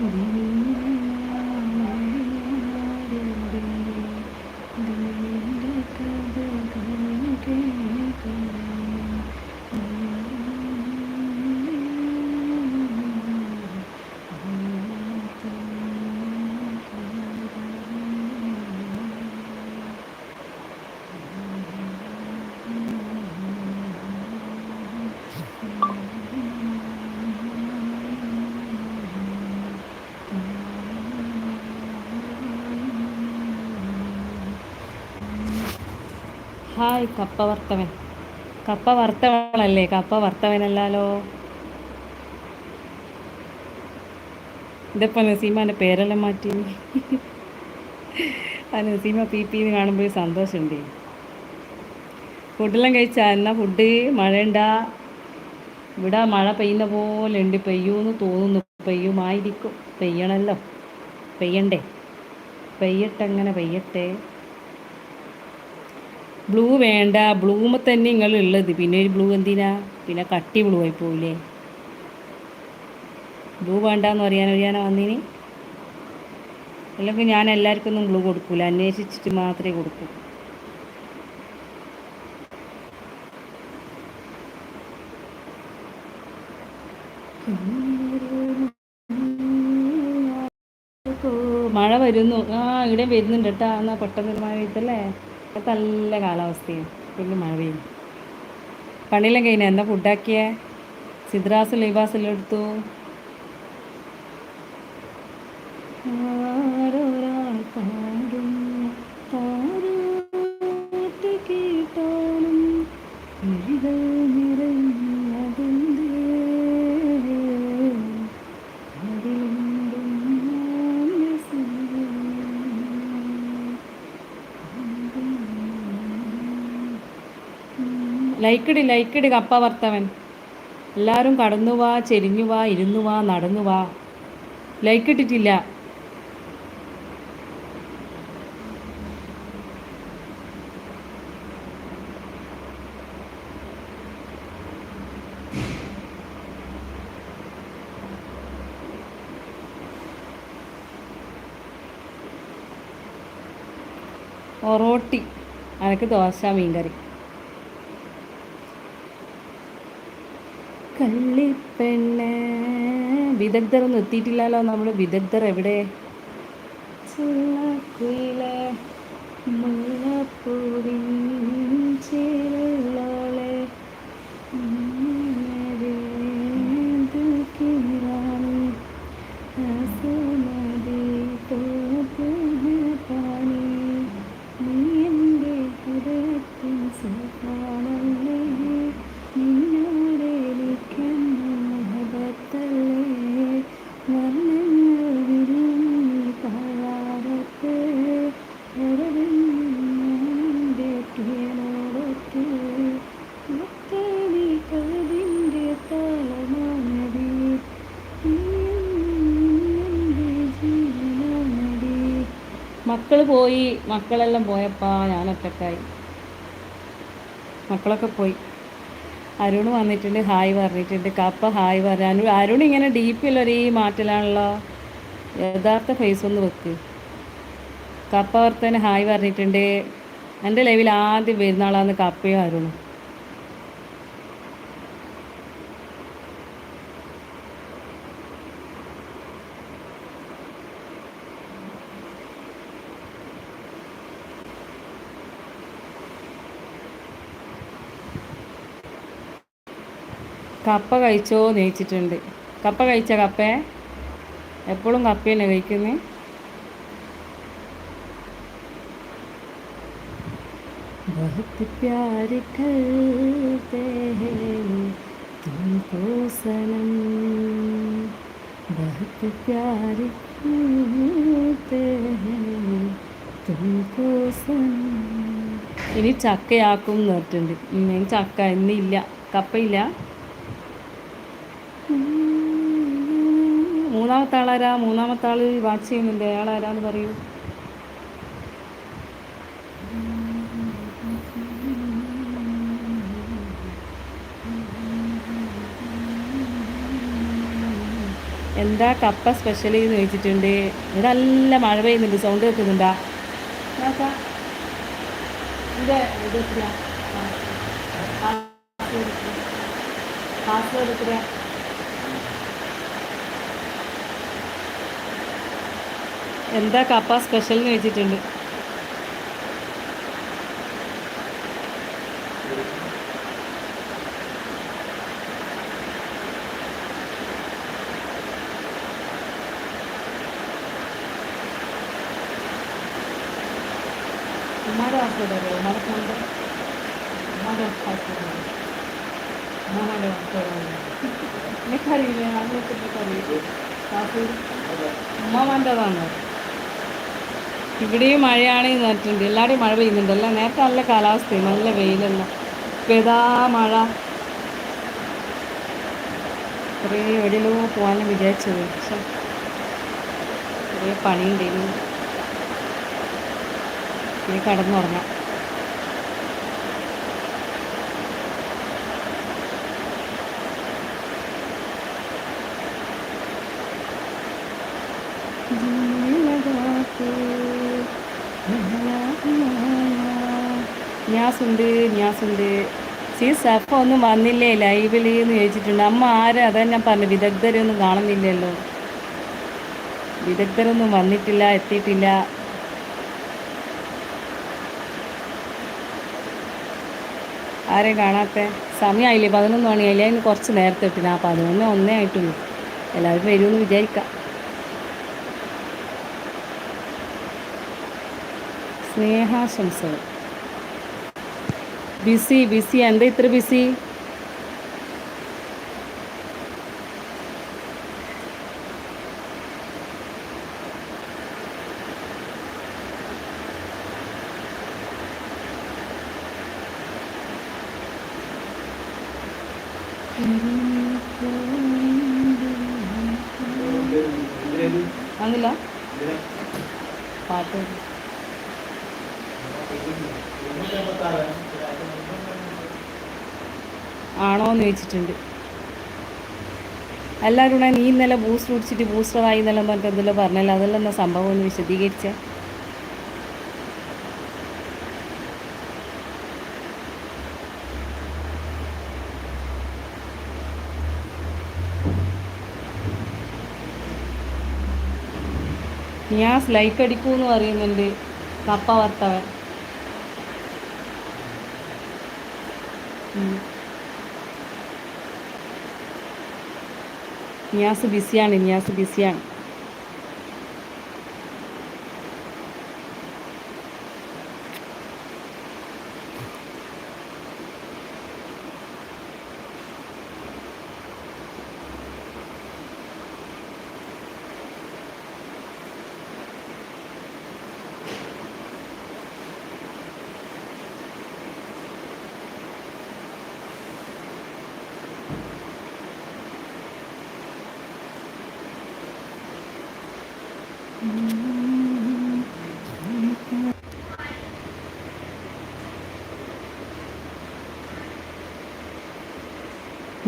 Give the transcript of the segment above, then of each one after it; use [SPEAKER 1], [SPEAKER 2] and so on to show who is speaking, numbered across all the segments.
[SPEAKER 1] Mm-hmm. Hi കപ്പ വർത്തവൻ കപ്പ വർത്തവളല്ലേ കപ്പ വർത്തവനല്ലാലോ ഇതിപ്പോൾ നസീമാന്റെ പേരെല്ലാം മാറ്റി. ആ നസീമ പി പി എന്ന് കാണുമ്പോൾ സന്തോഷമുണ്ട്. ഫുഡെല്ലാം കഴിച്ചാ? എന്നാ ഫുഡ്? മഴയുണ്ടാ? ഇവിടെ മഴ പെയ്യുന്ന പോലെ ഉണ്ട് പെയ്യൂന്ന് തോന്നുന്നു. പെയ്യുമായിരിക്കും. പെയ്യണല്ലോ. പെയ്യണ്ടേ? പെയ്യട്ടെ അങ്ങനെ പെയ്യട്ടെ. ബ്ലൂ വേണ്ട. ബ്ലൂമ തന്നെ നിങ്ങൾ ഉള്ളത് പിന്നെ ഒരു ബ്ലൂ എന്തിനാ? പിന്നെ കട്ടി ബ്ലൂ ആയി പോവില്ലേ ബ്ലൂ വേണ്ടെന്ന് പറയാൻ അറിയാനോ വന്നിന്. അല്ലെങ്കിൽ ഞാൻ എല്ലാവർക്കും ഒന്നും ബ്ലൂ കൊടുക്കൂല. അന്വേഷിച്ചിട്ട് മാത്രമേ കൊടുക്കൂ. മഴ വരുന്നു. ആ ഇവിടെ വരുന്നുണ്ട് കേട്ടാ എന്നാ പെട്ടെന്ന് മഴ പെയ്തല്ലേ? ഇപ്പം നല്ല കാലാവസ്ഥയും വലിയ മഴ പെയ്യും പണിയെല്ലാം കഴിഞ്ഞ എന്താ ഫുഡാക്കിയേ? സിദ്രാസ് ലിബാസെല്ലാം എടുത്തു. ലൈക്കിട് ലൈക്കിട് കപ്പ വർത്തവൻ എല്ലാവരും കടന്നു വാ ചെരിഞ്ഞു വാ ഇരുന്നു വാ നടന്നു വാ. ലൈക്ക് ഇട്ടിട്ടില്ല ഒറോട്ടി അനക്ക് ദോശ മീൻകറി. കള്ളിപ്പെണ്ണ. വിദഗ്ധർ ഒന്നും എത്തിയിട്ടില്ലല്ലോ നമ്മൾ വിദഗ്ധർ എവിടെ? പോയി മക്കളെല്ലാം പോയപ്പാ ഞാൻ ഒറ്റക്കായി. മക്കളൊക്കെ പോയി. അരുൺ വന്നിട്ടുണ്ട് ഹായ് പറഞ്ഞിട്ടുണ്ട് കപ്പ ഹായ് പറയാൻ അരുൺ ഇങ്ങനെ ഡീപ്പിലൊരു ഈ മാറ്റലാണല്ലോ യഥാർത്ഥ ഫേസ് ഒന്ന് വെക്ക്. കപ്പ വർത്തന് ഹായ് പറഞ്ഞിട്ടുണ്ട്. എന്റെ ലൈവിൽ ആദ്യം വരുന്ന ആളാന്ന് കപ്പയും അരുണും. കപ്പ കഴിച്ചോ നെയ്ച്ചിട്ടുണ്ട് കപ്പ കഴിച്ച കപ്പേ എപ്പോഴും കപ്പ തന്നെ കഴിക്കുന്നത് बहुत प्यार करते हैं तुमको सनम बहुत प्यार करते हैं तुमको सनम ഇനി ചക്കയാക്കും എന്ന് പറഞ്ഞിട്ടുണ്ട് ഉം, ഇനി ചക്ക ഇന്നില്ല കപ്പയില്ല മൂന്നാമത്തെ ആളാരാ മൂന്നാമത്തെ ആൾ വാച്ച് ചെയ്യുന്നുണ്ട് അയാൾ ആരാന്ന് പറയൂ എന്താ കപ്പ സ്പെഷ്യൽ എന്ന് ചോദിച്ചിട്ടുണ്ട് ഇവിടെ നല്ല മഴ പെയ്യുന്നുണ്ട് സൗണ്ട് കേൾക്കുന്നുണ്ടാ ഇത് എത്രയാ പാസ്വേഡ് എത്രയാ എന്താ കപ്പ സ്പെഷ്യൽ എന്ന് ചോദിച്ചിട്ടുണ്ട് ഉമ്മാടെ അറിയോ ഉമ്മാടെ ഫോണിന്റെ ഉമ്മാടെ അറിയോ ഉമ്മാടെ അറിയോ എനിക്കറിയില്ല അങ്ങോട്ട് എനിക്കറിയില്ല പാസ്വേഡ് ഉമ്മാമാന്റെതാണോ ഇവിടെയും മഴയാണ് പറഞ്ഞിട്ടുണ്ട്. എല്ലാവരുടെയും മഴ പെയ്യുന്നുണ്ട്. അല്ല നേരത്തെ നല്ല കാലാവസ്ഥയും നല്ല വെയിലല്ല. പെതാ മഴ? കുറേ എവിടെയല്ലോ പോകാനും വിചാരിച്ചത്. പക്ഷെ കുറേ പണിയുണ്ടായിരുന്നു ഇനി കടന്നുറങ്ങാം. ഞാസുണ്ട് ഞാസുണ്ട് സി സഫ ഒന്നും വന്നില്ലേ? ലൈവിൽ എന്ന് ചോദിച്ചിട്ടുണ്ട്. അമ്മ ആരാ? അതാ ഞാൻ പറഞ്ഞു. വിദഗ്ധരൊന്നും കാണുന്നില്ലല്ലോ. വിദഗ്ധരൊന്നും വന്നിട്ടില്ല എത്തിയിട്ടില്ല. ആരെയും കാണാത്ത? സമയമായില്ലേ പതിനൊന്ന് മണിയായില്ലേ? അതിന് കുറച്ച് നേരത്തെ ഇട്ടില്ല ആ പതിനൊന്ന് ഒന്നേ ആയിട്ടുള്ളൂ. എല്ലാവരും വരുമെന്ന് വിചാരിക്കാം. സ്നേഹാശംസകൾ. ബിസി എന്താ ഇത്ര ബിസി വന്നില്ല പാട്ട് ആണോ എന്ന് ചോദിച്ചിട്ടുണ്ട്. എല്ലാവരും നീ ഇന്നലെ ബൂസ്റ്റർ കുടിച്ചിട്ട് ബൂസ്റ്ററായി എന്നെല്ലാം പറഞ്ഞിട്ട് എന്തെല്ലാം പറഞ്ഞല്ലോ? അതെല്ലാം എന്നാ സംഭവം ഒന്ന് വിശദീകരിച്ച. ഞാൻ സ്ലൈക്ക് അടിക്കൂ എന്ന് പറയുന്നുണ്ട്. കപ്പ വറുത്തവൻ. നിയാസ് ബിസിയാണ് നിയാസ് ബിസിയാണ്.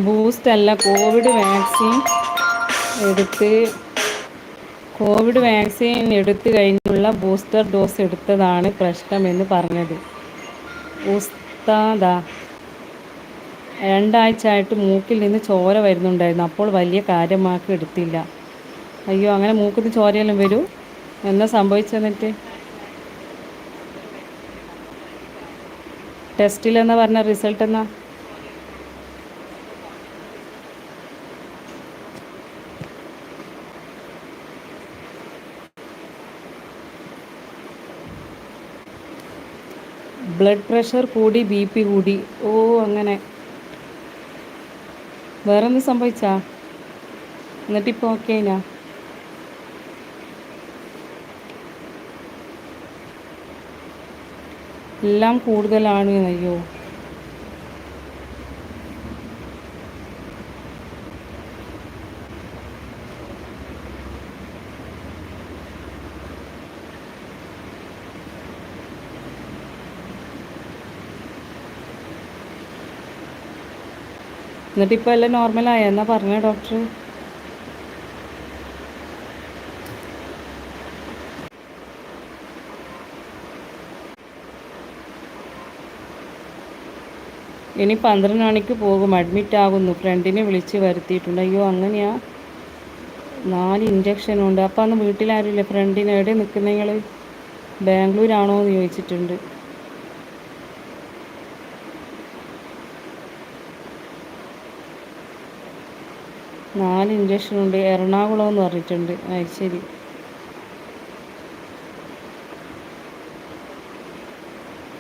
[SPEAKER 1] ബൂസ്റ്റ് അല്ല കോവിഡ് വാക്സിൻ എടുത്ത് കോവിഡ് വാക്സിൻ എടുത്തു കഴിഞ്ഞുള്ള ബൂസ്റ്റർ ഡോസ് എടുത്തതാണ് പ്രശ്നമെന്ന് പറഞ്ഞത്. ഉസ്താദ രണ്ടാഴ്ച ആയിട്ട് മൂക്കിൽ നിന്ന് ചോര വരുന്നുണ്ടായിരുന്നു. അപ്പോൾ വലിയ കാര്യമാക്കി എടുത്തില്ല. അയ്യോ അങ്ങനെ മൂക്കിൽ നിന്ന് ചോരയെല്ലാം വരൂ? എന്നാ സംഭവിച്ചെന്നിട്ട്? ടെസ്റ്റിലെന്നാ പറഞ്ഞ റിസൾട്ട് എന്നാ ബ്ലഡ് പ്രഷർ കൂടി ബി പി കൂടി. ഓ അങ്ങനെ. വേറെ എന്ത് സംഭവിച്ചാ? എന്നിട്ടിപ്പോൾ ഓക്കെ ഞാ എല്ലാം കൂടുതലാണ് അയ്യോ. എന്നിട്ട് ഇപ്പോൾ എല്ലാം നോർമൽ എന്നാ പറഞ്ഞ ഡോക്ടർ ഇനി പന്ത്രണ്ട് മണിക്ക് പോകും. അഡ്മിറ്റ് ആകുന്നു. ഫ്രണ്ടിനെ വിളിച്ച് വരുത്തിയിട്ടുണ്ട്. അയ്യോ അങ്ങനെയാ? നാല് ഇഞ്ചക്ഷൻ ഉണ്ട്. അപ്പം അന്ന് വീട്ടിലാരുമില്ല? ഫ്രണ്ടിന് എവിടെ നിൽക്കുന്ന നിങ്ങൾ ബാംഗ്ലൂരാണോ എന്ന് ചോദിച്ചിട്ടുണ്ട്. നാല് ഇഞ്ചക്ഷൻ ഉണ്ട്. എറണാകുളം എന്ന് പറഞ്ഞിട്ടുണ്ട്. അത് ശരി.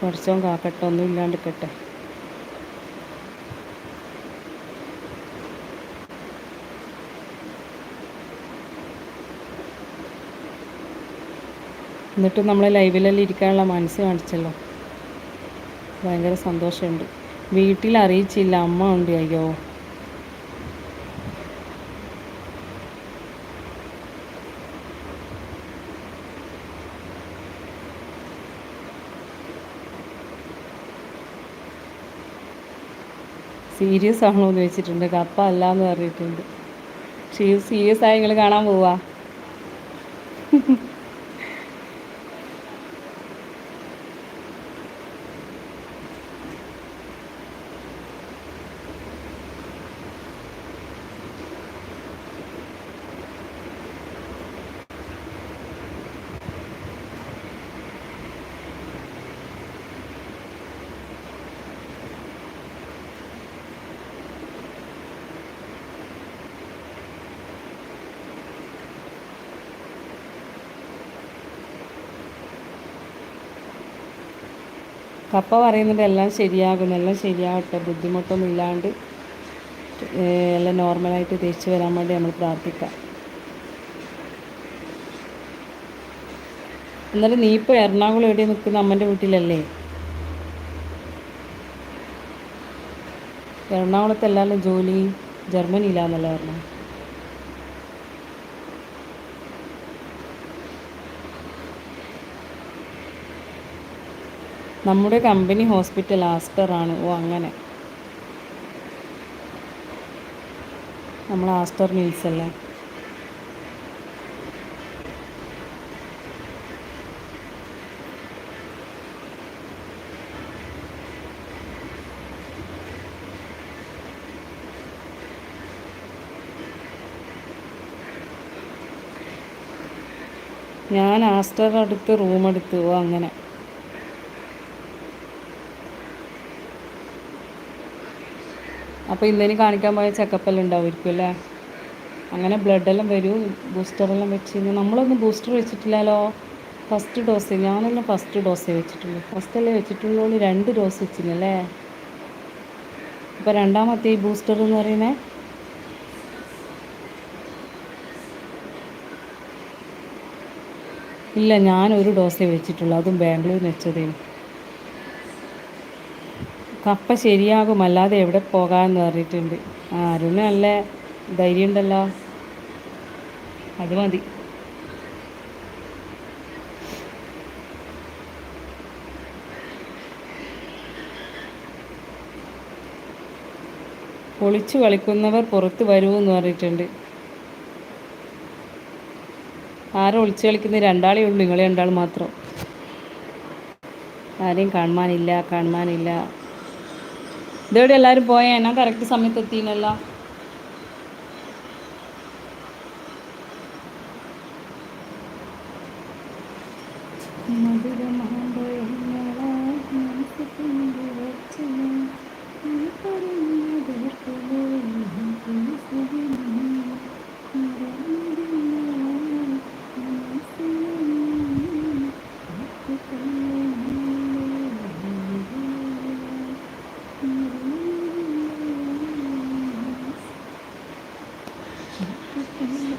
[SPEAKER 1] കുറച്ചും കാക്കട്ടെ ഒന്നും ഇല്ലാണ്ടിരിക്കട്ടെ. എന്നിട്ട് നമ്മളെ ലൈവിലെല്ലാം ഇരിക്കാനുള്ള മനസ്സ് കാണിച്ചല്ലോ. ഭയങ്കര സന്തോഷമുണ്ട്. വീട്ടിൽ അറിയിച്ചില്ല. അമ്മ ഉണ്ട് അയ്യോ. സീരിയസ് ആണോ എന്ന് ചോദിച്ചിട്ടുണ്ട്. കപ്പ അല്ല എന്ന് പറഞ്ഞിട്ടുണ്ട്. പക്ഷേ സീരിയസ് ആയി നിങ്ങൾ കാണാൻ പോവാ. കപ്പ പറയുന്നുണ്ട് എല്ലാം ശരിയാകും എല്ലാം ശരിയാകട്ടെ ബുദ്ധിമുട്ടൊന്നും ഇല്ലാണ്ട് എല്ലാം നോർമലായിട്ട് തിരിച്ചു വരാൻ വേണ്ടി നമ്മൾ പ്രാർത്ഥിക്കാം. എന്നാലും നീ ഇപ്പോൾ എറണാകുളം എവിടെ നിൽക്കുന്ന അമ്മന്റെ വീട്ടിലല്ലേ? എറണാകുളത്ത് എല്ലാവരും ജോലി ജർമ്മനിയിലാന്നല്ലേ പറഞ്ഞു? നമ്മുടെ കമ്പനി ഹോസ്പിറ്റൽ ആസ്റ്റർ ആണ്. ഓ അങ്ങനെ. നമ്മൾ ആസ്റ്റർ മിൽസ് അല്ലേ? ഞാൻ ആസ്റ്റർ അടുത്ത് റൂം എടുത്തു അങ്ങനെ. അപ്പോൾ ഇന്നലെ കാണിക്കാൻ പോയ ചെക്കപ്പെല്ലാം ഉണ്ടാവുമായിരിക്കും അല്ലേ? അങ്ങനെ ബ്ലഡെല്ലാം വരും ബൂസ്റ്ററെല്ലാം കഴിഞ്ഞാൽ നമ്മളൊന്നും ബൂസ്റ്റർ വെച്ചിട്ടില്ലല്ലോ. ഫസ്റ്റ് ഡോസ് ഞാനെല്ലാം ഫസ്റ്റ് ഡോസേ വെച്ചിട്ടുള്ളൂ. ഫസ്റ്റ് അല്ലേ വെച്ചിട്ടുള്ളൂ രണ്ട് ഡോസ് വെച്ചിരുന്നല്ലേ അപ്പോൾ രണ്ടാമത്തെ ഈ ബൂസ്റ്റർ എന്ന് പറയുന്നത് ഇല്ല ഞാൻ ഒരു ഡോസേ വെച്ചിട്ടുള്ളൂ. അതും ബാംഗ്ലൂരിൽ വെച്ചതേനു. കപ്പ ശരിയാകും അല്ലാതെ എവിടെ പോകാമെന്ന് പറഞ്ഞിട്ടുണ്ട്. ആ അരുണ് നല്ല ധൈര്യം ഉണ്ടല്ലോ അത് മതി. പൊളിച്ചു കളിക്കുന്നവർ പുറത്ത് വരുമെന്ന് പറഞ്ഞിട്ടുണ്ട്. ആരും ഒളിച്ചു കളിക്കുന്ന രണ്ടാളേ ഉള്ളൂ നിങ്ങൾ രണ്ടാൾ മാത്രം. ആരെയും കാണുവാനില്ല കാണുവാനില്ല ഇതെവിടെ എല്ലാവരും പോയേ? ഞാൻ കറക്റ്റ് സമയത്ത് എത്തിയില്ലല്ലോ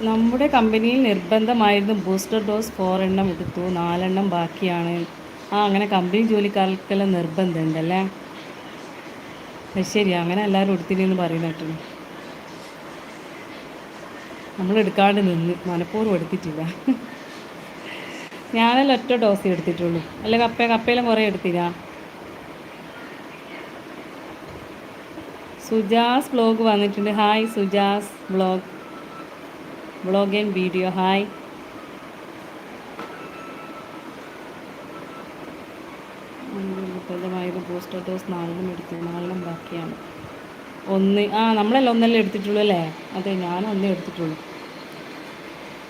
[SPEAKER 1] നമ്മുടെ കമ്പനിയിൽ നിർബന്ധമായിരുന്നു ബൂസ്റ്റർ ഡോസ് ഫോറെണ്ണം എടുത്തു നാലെണ്ണം ബാക്കിയാണ്. ആ അങ്ങനെ കമ്പനി ജോലിക്കാർക്കെല്ലാം നിർബന്ധമുണ്ടല്ലേ? ശരി അങ്ങനെ എല്ലാവരും എടുത്തിനെന്ന് പറയുന്ന കേട്ടോ നമ്മൾ എടുക്കാണ്ട് നിന്ന് മനഃപൂർവം എടുത്തിട്ടില്ല. ഞാനെല്ലാം ഒറ്റ ഡോസ് എടുത്തിട്ടുള്ളൂ. അല്ല കപ്പ കപ്പയിലും കുറേ എടുത്തില്ല. സുജാസ് ബ്ലോഗ് വന്നിട്ടുണ്ട്. Hi Sujas vlog vlog and video hi ഫലമായത് booster dose നാലിനും എടുത്തു നാലിനും ബാക്കിയാണ്. ഒന്ന് ആ നമ്മളല്ല ഒന്നല്ലേ എടുത്തിട്ടുള്ളൂ അല്ലേ? അതെ ഞാൻ ഒന്നേ എടുത്തിട്ടുള്ളൂ.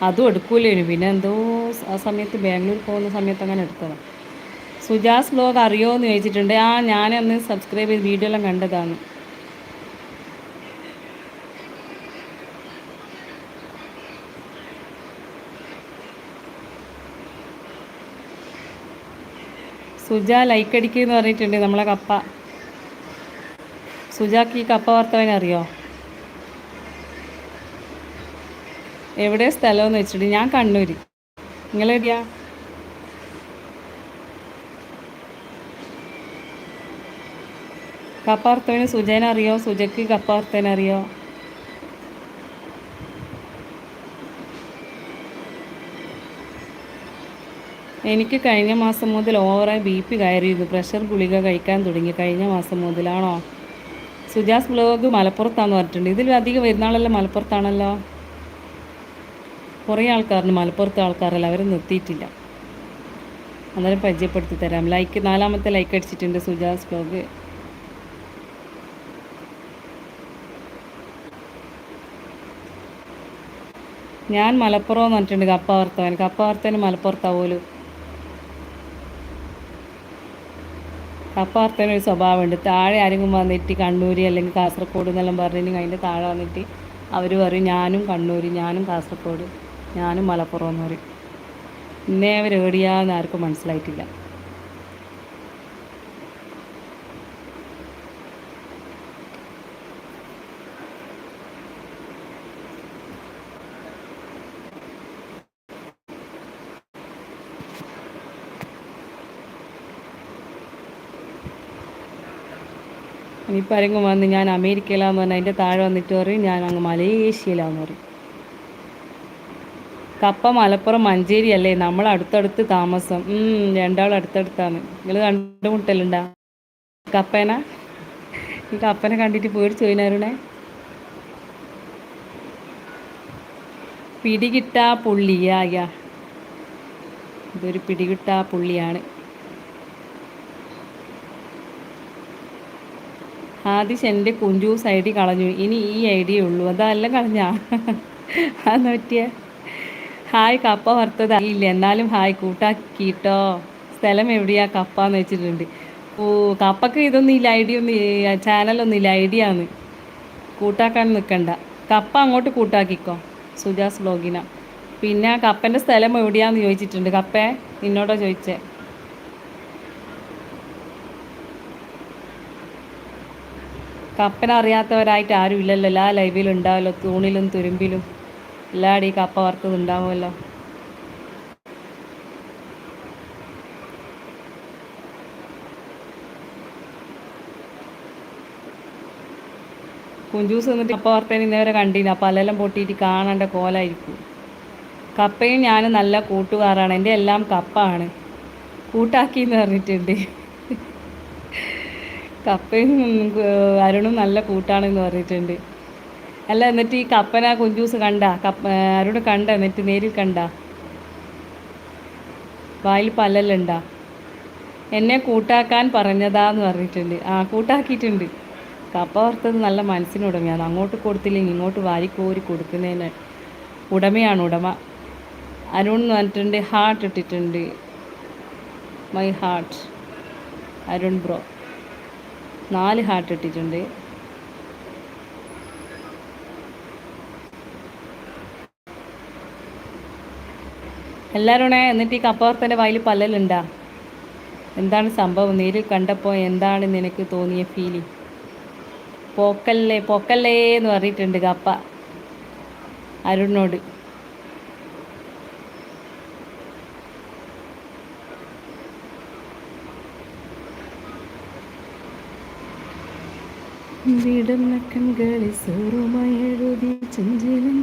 [SPEAKER 1] അതും എടുക്കൂലേനു പിന്നെ എന്തോ ആ സമയത്ത് ബാംഗ്ലൂർ പോകുന്ന സമയത്ത് അങ്ങനെ എടുത്തതാണ് സുജാസ് ബ്ലോഗ് അറിയോ എന്ന് ചോദിച്ചിട്ടുണ്ട്. ആ ഞാനന്ന് സബ്സ്ക്രൈബ് ചെയ്ത് വീഡിയോ എല്ലാം കണ്ടതാണ്. സുജ ലൈക്ക് എന്ന് പറഞ്ഞിട്ടുണ്ട് നമ്മളെ കപ്പ. സുജാക്ക് ഈ കപ്പ വർത്തവനറിയോ അറിയോ? എവിടെ സ്ഥലമെന്ന് വെച്ചിട്ട് ഞാൻ കണ്ണൂര്. നിങ്ങളെവിടെയാ? കപ്പ വാർത്തവന് സുജേനെ അറിയോ സുജക്ക് കപ്പ അറിയോ? എനിക്ക് കഴിഞ്ഞ മാസം മുതൽ ഓവറായി ബി പി കയറിയിരുന്നു. പ്രഷർ ഗുളിക കഴിക്കാൻ തുടങ്ങി. കഴിഞ്ഞ മാസം മുതലാണോ? സുജാസ് ബ്ലോഗ് മലപ്പുറത്താണെന്ന് പറഞ്ഞിട്ടുണ്ട്. ഇതിൽ അധികം വരുന്ന മലപ്പുറത്താണല്ലോ? കുറേ ആൾക്കാരുണ്ട്. മലപ്പുറത്തെ ആൾക്കാരല്ല അവർ നിർത്തിയിട്ടില്ല. അന്നേരം പരിചയപ്പെടുത്തി തരാം. ലൈക്ക് നാലാമത്തെ ലൈക്ക് അടിച്ചിട്ടുണ്ട് സുജാസ് ബ്ലോഗ്. ഞാൻ മലപ്പുറം എന്ന് പറഞ്ഞിട്ടുണ്ട്. കപ്പ വറുത്തവൻ കപ്പ വറുത്തവന് മലപ്പുറത്താവുമല്ലോ കപ്പ വറുത്തവന് ഒരു സ്വഭാവമുണ്ട്. താഴെ ആരെങ്കിലും വന്നിട്ട് കണ്ണൂര് അല്ലെങ്കിൽ കാസർഗോഡ് എന്നെല്ലാം പറഞ്ഞിട്ടുണ്ടെങ്കിൽ അതിന്റെ താഴെ വന്നിട്ട് അവർ പറയും ഞാനും കണ്ണൂർ ഞാനും കാസർഗോഡ് ഞാനും മലപ്പുറം എന്ന് പറയും. ഇന്നേ അവർ എവിടെയാന്ന് ആർക്കും മനസ്സിലായിട്ടില്ല. ഇനിയിപ്പോൾ ആരെങ്കിലും വന്ന് ഞാൻ അമേരിക്കയിലാന്ന് പറഞ്ഞാൽ അതിന്റെ താഴെ വന്നിട്ട് പറയും ഞാൻ അങ്ങ് മലേഷ്യയിലാന്ന് പറയും. കപ്പ മലപ്പുറം മഞ്ചേരി അല്ലേ? നമ്മൾ അടുത്തടുത്ത് താമസം. രണ്ടാളും അടുത്തടുത്താണ്. നിങ്ങൾ കണ്ടുമുട്ടലുണ്ടാ? കപ്പേന? ഈ കപ്പനെ കണ്ടിട്ട് പേടിച്ചു പോയിനാരുണേ പിടികിട്ടാ പുള്ളിയാ ഇതൊരു പിടികിട്ടാ പുള്ളിയാണ്. ആദിശ് എന്റെ കുഞ്ചൂസ് ഐ ഡി കളഞ്ഞു. ഇനി ഈ ഐ ഡിയേ ഉള്ളൂ. അതല്ല കളഞ്ഞാ. അതെന്ന് പറ്റിയ? ഹായ് കപ്പ വറുത്തത്. അറിയില്ല എന്നാലും ഹായ് കൂട്ടാക്കിട്ടോ. സ്ഥലം എവിടെയാ? കപ്പ എന്ന് വെച്ചിട്ടുണ്ട്. ഓ കപ്പക്ക് ഇതൊന്നും ഇല്ല. ഐഡിയ ഒന്നും ചാനലൊന്നും ഇല്ല. ഐഡിയ ആണ്. കൂട്ടാക്കാൻ നിൽക്കണ്ട കപ്പ അങ്ങോട്ട് കൂട്ടാക്കിക്കോ. സുജാസ് ബ്ലോഗിന. പിന്നെ കപ്പന്റെ സ്ഥലം എവിടെയാന്ന് ചോദിച്ചിട്ടുണ്ട്. കപ്പേ നിന്നോടോ ചോദിച്ചേ. കപ്പന അറിയാത്തവരായിട്ട് ആരും ഇല്ലല്ലോ. എല്ലാ ലൈവിലും ഉണ്ടാവല്ലോ. തൂണിലും തുരുമ്പിലും. എല്ലാടി കപ്പ വറുത്തത് ഉണ്ടാവുമല്ലോ. കുഞ്ചൂസ് എന്നിട്ട് കപ്പ വറുത്തേന് ഇന്നേവരെ കണ്ടില്ല. അല്ലെല്ലാം പൊട്ടിയിട്ട് കാണേണ്ട കോലായിരിക്കും. കപ്പയും ഞാൻ നല്ല കൂട്ടുകാരാണ്. എന്റെ എല്ലാം കപ്പാണ്. കൂട്ടാക്കി എന്ന് പറഞ്ഞിട്ടുണ്ട്. കപ്പയും അരുണും നല്ല കൂട്ടാണെന്ന് പറഞ്ഞിട്ടുണ്ട്. അല്ല എന്നിട്ട് ഈ കപ്പന കുഞ്ചൂസ് കണ്ട? കപ്പ അരുണ് കണ്ട? എന്നിട്ട് നേരിൽ കണ്ട? വായിൽ പല്ലല്ലുണ്ടാ? എന്നെ കൂട്ടാക്കാൻ പറഞ്ഞതാന്ന് പറഞ്ഞിട്ടുണ്ട്. ആ കൂട്ടാക്കിയിട്ടുണ്ട്. കപ്പ വറുത്തത് നല്ല മനസ്സിനുടമയാണ് അങ്ങോട്ട് കൊടുത്തില്ലെങ്കിൽ ഇങ്ങോട്ട് വാരിക്കോരി കൊടുക്കുന്നതിന് ഉടമയാണ് ഉടമ. അരുൺ എന്ന് പറഞ്ഞിട്ടുണ്ട് ഹാർട്ട് ഇട്ടിട്ടുണ്ട്. മൈ ഹാർട്ട് അരുൺ ബ്രോ നാല് ഹാർട്ട് ഇട്ടിട്ടുണ്ട്. എല്ലാവരും എന്നിട്ട് ഈ കപ്പവർത്തന്റെ വായിൽ പല്ലലുണ്ടാ? എന്താണ് സംഭവം? നേരിൽ കണ്ടപ്പോൾ എന്താണ് നിനക്ക് തോന്നിയ ഫീലിംഗ് പോക്കല്ലേ പോക്കല്ലേ എന്ന് പറഞ്ഞിട്ടുണ്ട് കപ്പ. അരുണിനോട്. വിടുന്ന കൺകളിൽ സൂറുമായി എഴുതി ചഞ്ചിലും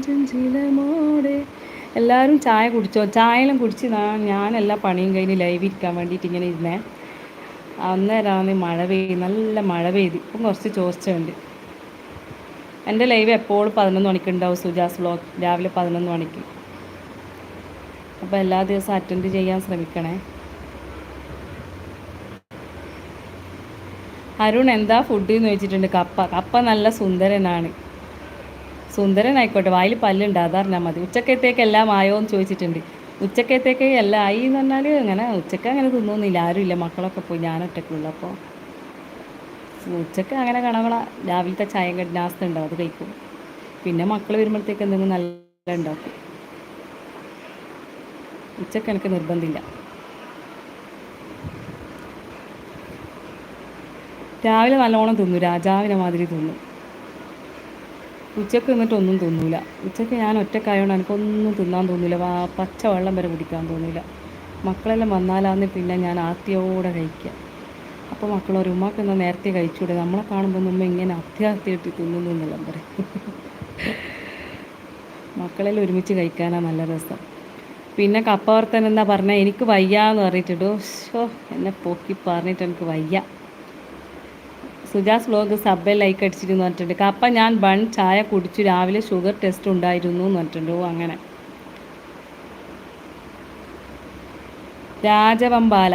[SPEAKER 1] എല്ലാവരും ചായ കുടിച്ചോ? ചായയെല്ലാം കുടിച്ച് ഞാൻ എല്ലാ പണിയും കഴിഞ്ഞ് ലൈവ് ഇരിക്കാൻ വേണ്ടിയിട്ട് ഇങ്ങനെ ഇരുന്നേ. അന്നേരമാണ് മഴ പെയ്ത് നല്ല മഴ പെയ്ത്. ഇപ്പം കുറച്ച് ചോദിച്ചുണ്ട് എന്റെ ലൈവ് എപ്പോഴും പതിനൊന്ന് മണിക്ക് ഉണ്ടാവും സുജാസ് വ്ലോഗ് രാവിലെ പതിനൊന്ന് മണിക്ക്. അപ്പോൾ എല്ലാ ദിവസവും അറ്റൻഡ് ചെയ്യാൻ ശ്രമിക്കണേ. അരുൺ എന്താ ഫുഡ് എന്ന് ചോദിച്ചിട്ടുണ്ട്. കപ്പ. കപ്പ നല്ല സുന്ദരനാണ്. സുന്ദരനായിക്കോട്ടെ. വായിൽ പല്ലുണ്ട്. അതറിഞ്ഞാൽ മതി. ഉച്ചക്കത്തേക്ക് എല്ലാം ആയോ എന്ന് ചോദിച്ചിട്ടുണ്ട്. ഉച്ചക്കത്തേക്ക് എല്ലാം ആയി എന്ന് പറഞ്ഞാൽ അങ്ങനെ ഉച്ചയ്ക്ക് അങ്ങനെ തിന്നൊന്നുമില്ല. ആരുമില്ല. മക്കളൊക്കെ പോയി. ഞാനൊറ്റക്കുള്ളൂ അപ്പോൾ ഉച്ചയ്ക്ക് അങ്ങനെ കണകള രാവിലത്തെ ചായം കടി ഉണ്ടാവും. അത് കഴിക്കും. പിന്നെ മക്കൾ വരുമ്പോഴത്തേക്ക് എന്തെങ്കിലും നല്ല ഉണ്ടാക്കും. ഉച്ചയ്ക്ക് എനിക്ക് നിർബന്ധമില്ല. രാവിലെ നല്ലോണം തിന്നു രാജാവിനെ മാതിരി തിന്നു. ഉച്ചയ്ക്ക് നിന്നിട്ട് ഒന്നും തിന്നൂല. ഉച്ചയ്ക്ക് ഞാൻ ഒറ്റക്കായതുകൊണ്ട് എനിക്കൊന്നും തിന്നാൻ തോന്നില്ല പച്ച വെള്ളം വരെ കുടിക്കാൻ തോന്നില്ല മക്കളെല്ലാം വന്നാലാന്ന് പിന്നെ ഞാൻ ആർത്തിയോടെ കഴിക്കുക അപ്പോൾ മക്കൾ ഒരു ഉമ്മക്ക് എന്നാൽ നേരത്തെ കഴിച്ചുകൂടെ നമ്മളെ കാണുമ്പോൾ ഉമ്മ ഇങ്ങനെ അത്യാർത്തിയിട്ട് തിന്നുന്നു എന്നെല്ലാം പറയും. മക്കളെല്ലാം ഒരുമിച്ച് കഴിക്കാനാണ് നല്ല രസം. പിന്നെ കപ്പവർത്തൻ എന്താ പറഞ്ഞാൽ എനിക്ക് വയ്യാന്ന് പറഞ്ഞിട്ടുണ്ടോ ഷോ എന്നെ പൊക്കി പറഞ്ഞിട്ട് എനിക്ക് വയ്യ. സുജാസ് വ്ലോഗ് സബ്ബെ ലൈക്ക് അടിച്ചിരുന്നു പറഞ്ഞിട്ടുണ്ട്. കപ്പ ഞാൻ ബൺ ചായ കുടിച്ചു രാവിലെ ഷുഗർ ടെസ്റ്റ് ഉണ്ടായിരുന്നു എന്ന് പറഞ്ഞിട്ടുണ്ട്. അങ്ങനെ. രാജവമ്പാല.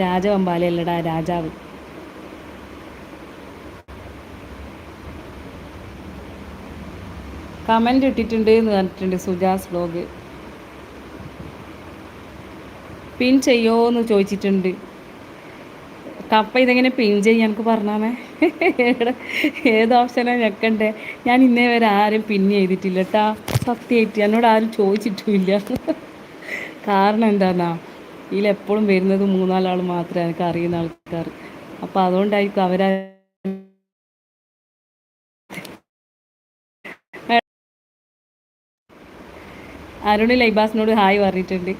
[SPEAKER 1] രാജവമ്പാല അല്ലടാ രാജാവ്. കമന്റ് ഇട്ടിട്ടുണ്ട് എന്ന് പറഞ്ഞിട്ടുണ്ട് സുജാസ് വ്ലോഗ് പിൻ ചെയ്യോ എന്ന് ചോദിച്ചിട്ടുണ്ട്. കപ്പ ഇതെങ്ങനെ പിൻ ചെയ്യാൻ എനിക്ക് പറഞ്ഞാമേ. ഏത് ഓപ്ഷനാണ് ഞെക്കണ്ടേ? ഞാൻ ഇന്നേ വരെ ആരും പിൻ ചെയ്തിട്ടില്ല കേട്ടാ സത്യമായിട്ട് എന്നോട് ആരും ചോദിച്ചിട്ടുമില്ല. കാരണം എന്താന്നാ? ഇതിലെപ്പോഴും വരുന്നത് മൂന്നാലാൾ മാത്രമേ എനിക്ക് അറിയുന്ന ആൾക്കാർ. അപ്പം അതുകൊണ്ടായിരിക്കും അവരാ അരുണ് ലൈബാസിനോട് ഹായ് പറഞ്ഞിട്ടുണ്ട്.